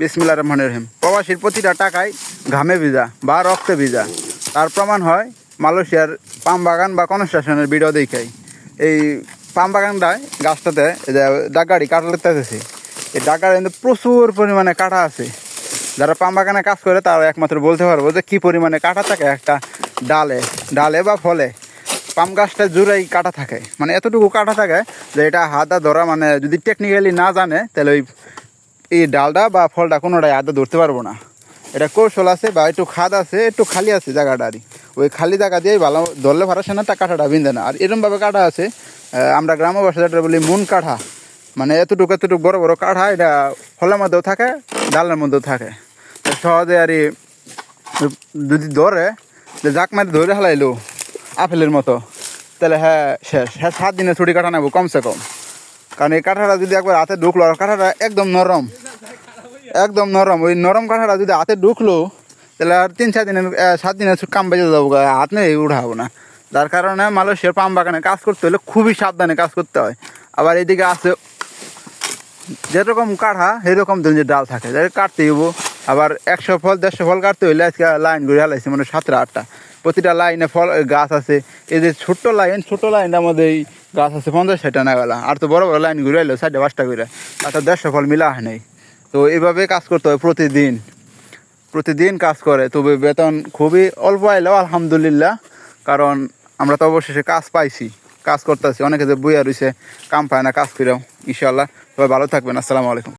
বিসমিল্লা রহমান রহিম। প্রবাসীর প্রতিটা টাকায় ঘামে ভিজা বা রক্তে ভিজা। তার প্রমাণ হয় মালয়েশিয়ার পাম বাগান বা কনস্ট্রাকশনের ভিডিও দেখাই এই পাম বাগানটায় গাছটাতে ডাকাড়ি কাটলেতেছি এই ডাকার কিন্তু প্রচুর পরিমাণে কাটা আছে। যারা পাম বাগানে কাজ করে তারা একমাত্র বলতে পারব যে কী পরিমাণে কাটা থাকে একটা ডালে ডালে বা ফলে। পাম গাছটা জুড়েই কাটা থাকে। মানে এতটুকু কাটা থাকে যে এটা হাতা ধরা মানে যদি টেকনিক্যালি না জানে তাহলে ওই এই ডালটা বা ফলটা কোনোটাই হাতে ধরতে পারব না। এটা কৌশল আছে বা একটু খাদ আছে, একটু খালি আছে জায়গাটারই ওই খালি জায়গা দিয়ে ভালো ধরলে পারছে না তা কাঁটাটা বিন্দে না। আর এরমভাবে কাটা আছে আমরা গ্রাম্য ভাষা যেটা বলি মুন কাঠা মানে এতটুকু এতটুকু বড় বড় কাঠা, এটা ফলের মধ্যেও থাকে, ডালের মধ্যেও থাকে। সহজে আর যদি ধরে, যে জাক মারি ধরে হালাইলো, আপেলের মতো, তাহলে হ্যাঁ শেষ। হ্যাঁ সাত দিনে ছুটি কাটা নেব, কমসে কম। কারণ এই কাঁঠাটা যদি একবার হাতে ঢুকলো, আর কাঁঠাটা একদম নরম একদম নরম, ওই নরম কাঁঠাটা যদি হাতে ঢুকলো, তাহলে আর তিন চার দিনের সাত দিনের কাম বেজে যাব হাত নেই, উঠাবো না। যার কারণে মালয়েশিয়ার পাম বাগানে কাজ করতে হলে খুবই সাবধানে কাজ করতে হয়। আবার এদিকে আছে, যেরকম কাঠা সেরকম যে ডাল থাকে কাটতে হইব। আবার একশো ফল, দেড়শো ফল কাটতে হইলে আজকে লাইন ঘুরে হালাইছে মানে সাতটা, আটটা। প্রতিটা লাইনে ফল গাছ আছে। এই যে ছোট্ট লাইন ছোট লাইনটার মধ্যে এই গাছ আছে পঞ্চাশ ষাটটা নাগালা আর তো বড় বড় লাইন ঘুরে এলো সাইডে পাঁচটা করে আর তো দেড়শো ফল মিলা হয় নাই। তো এইভাবে কাজ করতে হয় প্রতিদিন। প্রতিদিন কাজ করে, তবে বেতন খুবই অল্প আইলেও আলহামদুলিল্লাহ। কারণ আমরা তো অবশেষে কাজ পাইছি, কাজ করতেছি। অনেকে যে বইয়া রয়েছে কাম পায় না কাজ করেও ইনশাল্লাহ সবাই ভালো থাকবেন। আসসালামু আলাইকুম।